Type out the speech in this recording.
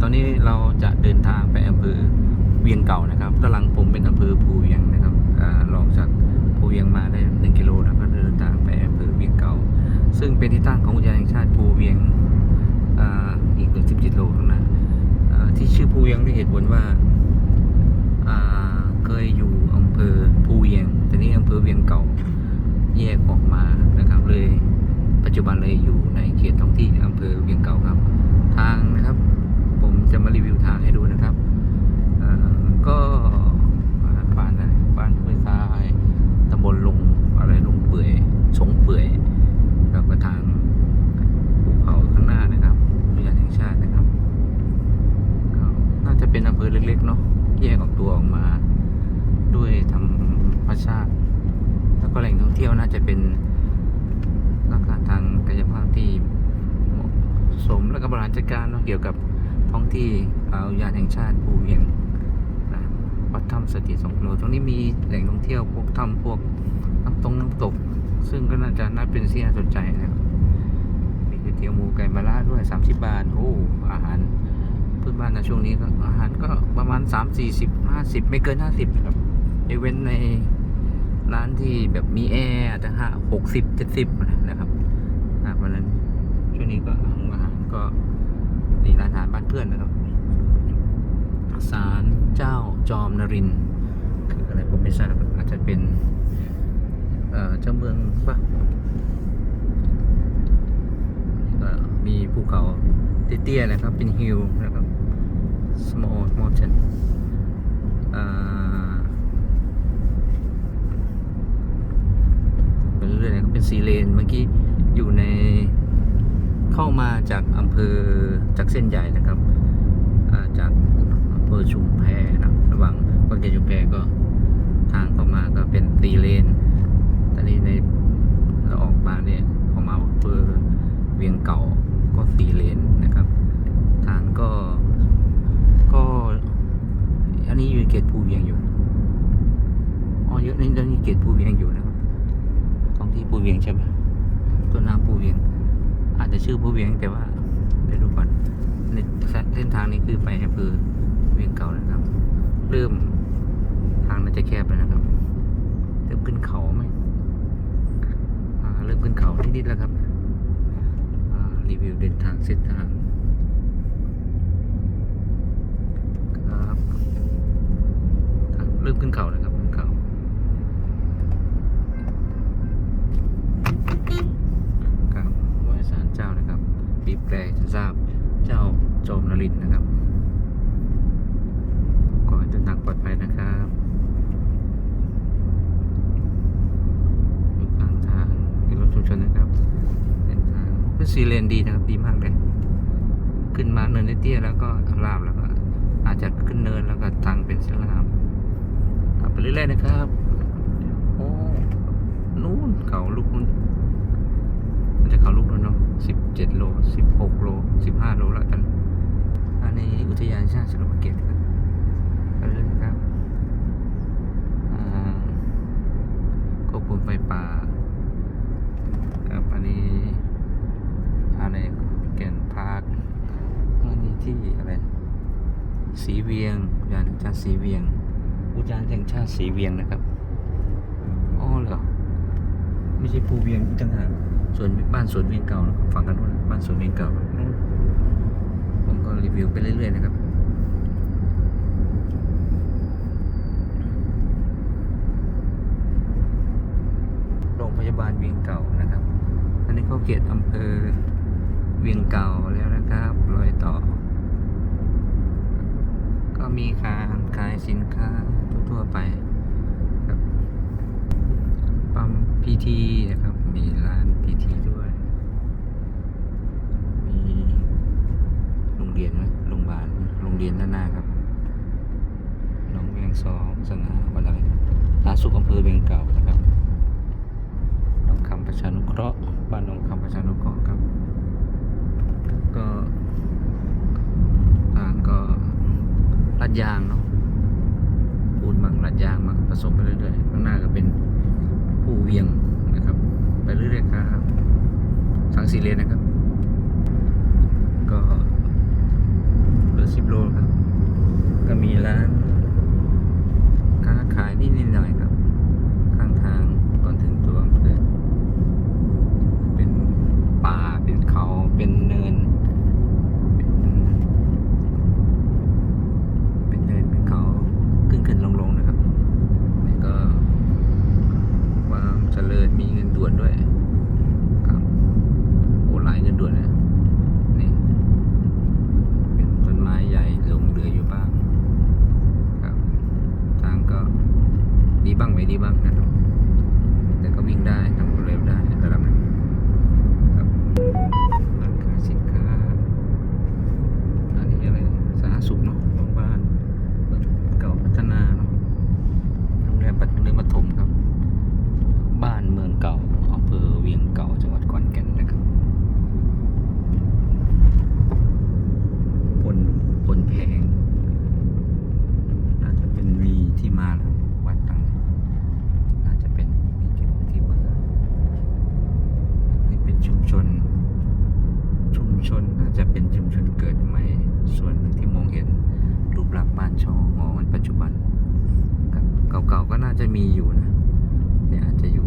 ตอนนี้เราจะเดินทางไปอำเภอเวียงเก่านะครับด้านหลังผมเป็นอำเภอภูเวียงนะครับลองจากภูเวียงมาได้หนึ่งกิโลแล้วก็เดินทางไปอำเภอเวียงเก่า ซึ่งเป็นที่ตั้งของอุทยานแห่งชาติภูเวียงอีกหนึ่งสิบกิโลข้างหน้าที่ชื่อภูเวียงด้วยเหตุผลว่าอ่าเคยอยู่อำเภอภูเวียงแต่นี้อำเภอเวียงเก่าแยกออกมานะครับเลยปัจจุบันเลยอยู่ในเขตท้องที่อำเภอเวียงเก่าครับ ทางนะครับ ผมจะมารีวิวทางให้ดูนะครับก็บ้านอะไรบ้านห้วยทรายตำบลลงอะไรลงเปื่อยสงเปื่อยแล้วก็ทางภูเขาข้างหน้านะครับอุทยานแห่งชาตินะครับ น่าจะเป็นอำเภอเล็กๆเนาะแยกออกตัวออกมา ด้วยธรรมชาติ แล้วก็แหล่งท่องเที่ยวน่าจะเป็นลักฐานทางกายภาพที่เหมาะสมและก็บริหารจัดการเนอะเกี่ยวกับ ท้องที่อ่าอุทยานแห่งชาติภูเวียงนะวัดถ้ำสถิตสงโลตรงนี้มีแหล่งท่องเที่ยวพวกถ้ำพวกน้ำตรงน้ำตก ซึ่งก็น่าจะน่าเป็นที่น่าสนใจนะครับมีก๋วยเตี๋ยวหมูไก่มะระด้วย 30 บาท โอ้อาหารพื้นบ้านในช่วงนี้ก็อาหารก็ประมาณ 3 40 50 ไม่เกิน 50นะครับยกเว้นในร้านที่แบบมีแอร์อาจจะห้าหกสิบเจ็ดสิบนะครับอ่าเพราะนั้นช่วงนี้ก็อาหารก็ นี่ร้านอาหารบ้านเพื่อนนะครับศาลเจ้าจอมนรินคืออะไรผมไม่ทราบอาจจะเป็นเจ้าเมืองปะมีภูเขาเตี้ยๆนะครับ เป็นฮิลนะครับ small mountain อ่าไปเรื่อยๆนะครับเป็นสีเลนเมื่อกี้อยู่ใน เข้ามาจากอำเภอจากเส้นใหญ่นะครับาจากอำเภอชุมแพนะระหว่างบางเกชุมแพก็ทางเข้ามาก็เป็นตีเลน ตอนนี้ในเราออกมาเนี่ยออกมาอำเภอเวียงเก่าก็สีเลนนะครับ ทางก็ก็อันนี้อยู่เขตภูเวียงอยู่อ๋อเยอะนี่นี่เขตภูเวียงอยู่นะครับท้องที่ภูเวียงใช่ไหมต้นน้ำภูเวียง อาจจะชื่อภูเวียงแต่ว่าเดี๋ยวดูก่อนในเส้นทางนี้คือไปอำเภอเวียงเก่านะครับ เริ่มทางน่าจะแคบแล้วนะครับ เริ่มขึ้นเขาไหมเริ่มขึ้นเขานิดๆแล้วครับรีวิวเดินทางเส้นทางครับทางเริ่มขึ้นเขาแล้วครับขึ้นเขาครับไหว้ศาลเจ้านะครับบีบแปรจะทราบเจ้าโจมน รินทร์นะครับขอให้เดินทางปลอดภัยนะครับอยู่ข้างทางที่รถชุมชนนะครับเส้นทางเป็นสีเลนดีนะครับดีมากเลยขึ้นมาเนินเตี้ยแล้วก็ลาบแล้วก็อาจจะขึ้นเนินแล้วก็ทางเป็นเส้นลาบขับไปเรื่อยๆนะครับโอ้นู่นเขาลูกนู้นมันจะเขาลูกแล้วเนาะสิบเจ็ดโลสิบหกโลสิบห้าโลแล้วกัน อันนี้อุทยานชาติเฉลิมพระเกียรติครับไปเรื่อยๆครับอ่าควบคุมไฟป่าครับอันนี้อะไรแก่นพาร์คอันนี้ที่อะไรสีเวียงอุทยานแห่งชาติสีเวียง อุทยานแห่งชาติสีเวียงนะครับอ๋อเหรอไม่ใช่ภูเวียงอีกต่างหากส่วนบ้านสวนเวียงเก่านะครับฝั่งกันนู้นบ้านสวนเวียงเก่านู่นผมก็ รีวิวไปเรื่อยๆนะครับโรงพยาบาลเวียงเก่านะครับ อันนี้เขาเขตอำเภอเวียงเก่าแล้วนะครับรอยต่อ ก็มีการขายสินค้าทั่วๆไปครับปั๊มพีทีนะครับ มีร้านพีทีด้วย มีโรงเรียนไหมโรงพยาบาล โรงเรียนด้านหน้าครับหน้องแวง สองสง่าวันอะไรสาธาสุขอำเภอเวียงเก่านะครับหน้องคำประชานุเคราะห์บ้านหน้องคำประชานุเคราะห์ครับ ก็ทางก็ลาดยางเนาะปูนบางลาดยางมาผสมไปเรื่อยๆข้างหน้าก็เป็นผู้เวียงนะครับ ไปเรื่อยๆครับทางสีเลนนะครับ ก็เหลือสิบโล จะเป็นชุมชนเกิดใหม่ ส่วนหนึ่งที่มองเห็นรูปลักษณ์บ้านชองหอมันปัจจุบันครับเก่าๆก็น่าจะมีอยู่นะแต่อาจจะอยู่